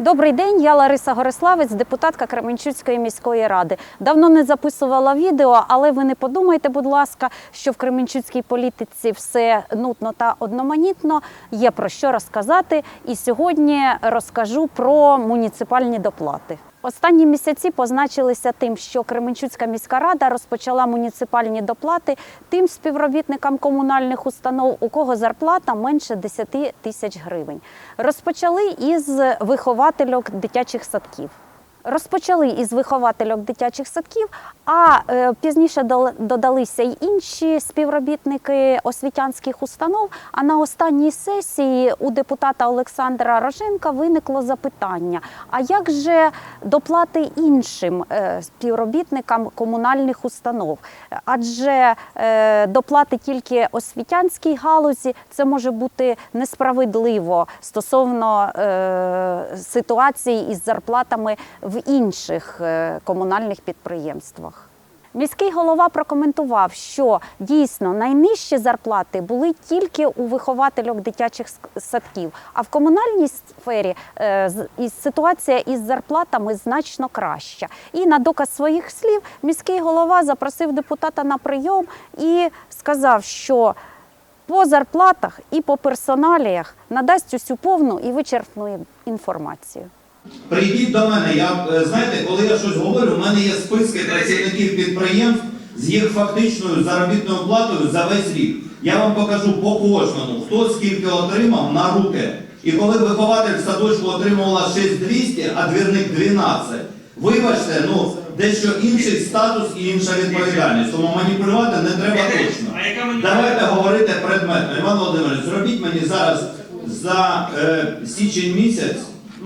Добрий день, я Лариса Гориславець, депутатка Кременчуцької міської ради. Давно не записувала відео, але ви не подумайте, будь ласка, що в Кременчуцькій політиці все нутно та одноманітно. Є про що розказати. І сьогодні розкажу про муніципальні доплати. Останні місяці позначилися тим, що Кременчуцька міська рада розпочала муніципальні доплати тим співробітникам комунальних установ, у кого зарплата менше 10 тисяч гривень. Розпочали із виховательок дитячих садків. Розпочали із виховательок дитячих садків, а е, пізніше додалися й інші співробітники освітянських установ. А на останній сесії у депутата Олександра Роженка виникло запитання: а як же доплати іншим е, співробітникам комунальних установ? Адже е, доплати тільки освітянській галузі це може бути несправедливо стосовно ситуації із зарплатами в інших е, комунальних підприємствах. Міський голова прокоментував, що дійсно найнижчі зарплати були тільки у виховательок дитячих садків, а в комунальній сфері е, ситуація із зарплатами значно краща. І на доказ своїх слів міський голова запросив депутата на прийом і сказав, що по зарплатах і по персоналіях надасть усю повну і вичерпну інформацію. Прийдіть до мене. Я е, знаєте, коли я щось говорю, в мене є списки працівників підприємств з їх фактичною заробітною платою за весь рік. Я вам покажу по кожному, хто скільки отримав на руки. І коли вихователь в садочку отримувала 6200, а двірник 12, вибачте, ну дещо інший статус і інша відповідальність. Тому маніпулювати не треба точно. Яка маніпуляція? Давайте говорити предметно. Іван Володимирович, зробіть мені зараз за е, січень місяць,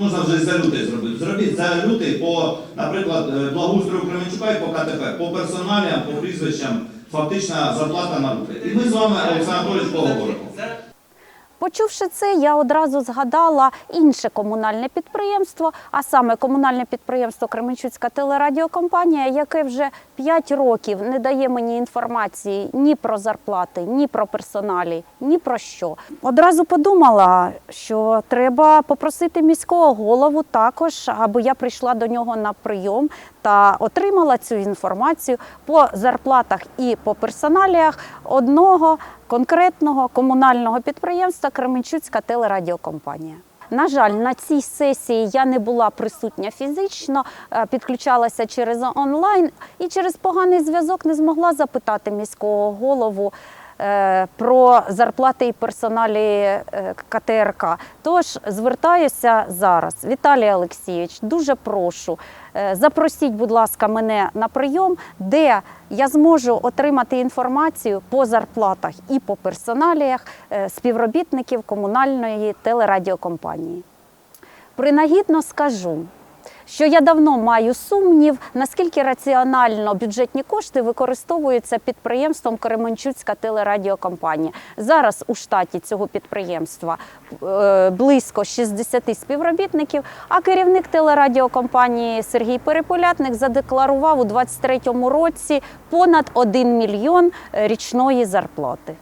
можна вже за лютий зробити. Зробіть за лютий по, наприклад, е, благоустрою Кременчука і по КТП, по персоналіям, по прізвищам, фактична зарплата на руки. І ми з вами, Олександр Анатолійович, поговоримо. Почувши це, я одразу згадала інше комунальне підприємство, а саме комунальне підприємство Кременчуцька телерадіокомпанія, яке вже 5 років не дає мені інформації ні про зарплати, ні про персоналі, ні про що. Одразу подумала, що треба попросити міського голову також, аби я прийшла до нього на прийом та отримала цю інформацію по зарплатах і по персоналіях одного конкретного комунального підприємства Кременчуцька телерадіокомпанія. На жаль, на цій сесії я не була присутня фізично, е, підключалася через онлайн і через поганий зв'язок не змогла запитати міського голову про зарплати і персоналі е, КТРК. Тож звертаюся зараз. Віталій Олексійович, дуже прошу. е, Запросіть, будь ласка, мене на прийом, де я зможу отримати інформацію по зарплатах і по персоналіях е, співробітників комунальної телерадіокомпанії. Принагідно скажу, що я давно маю сумнів, наскільки раціонально бюджетні кошти використовуються підприємством Кременчуцька телерадіокомпанія. Зараз у штаті цього підприємства е, близько 60 співробітників, а керівник телерадіокомпанії Сергій Переполятник задекларував у 2023 році понад 1 мільйон е, річної зарплати.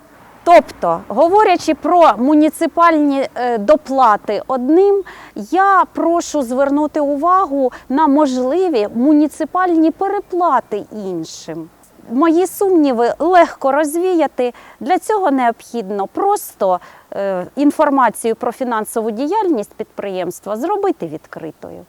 Тобто, говорячи про муніципальні е, доплати одним, я прошу звернути увагу на можливі муніципальні переплати іншим. Мої сумніви легко розвіяти. Для цього необхідно просто е, інформацію про фінансову діяльність підприємства зробити відкритою.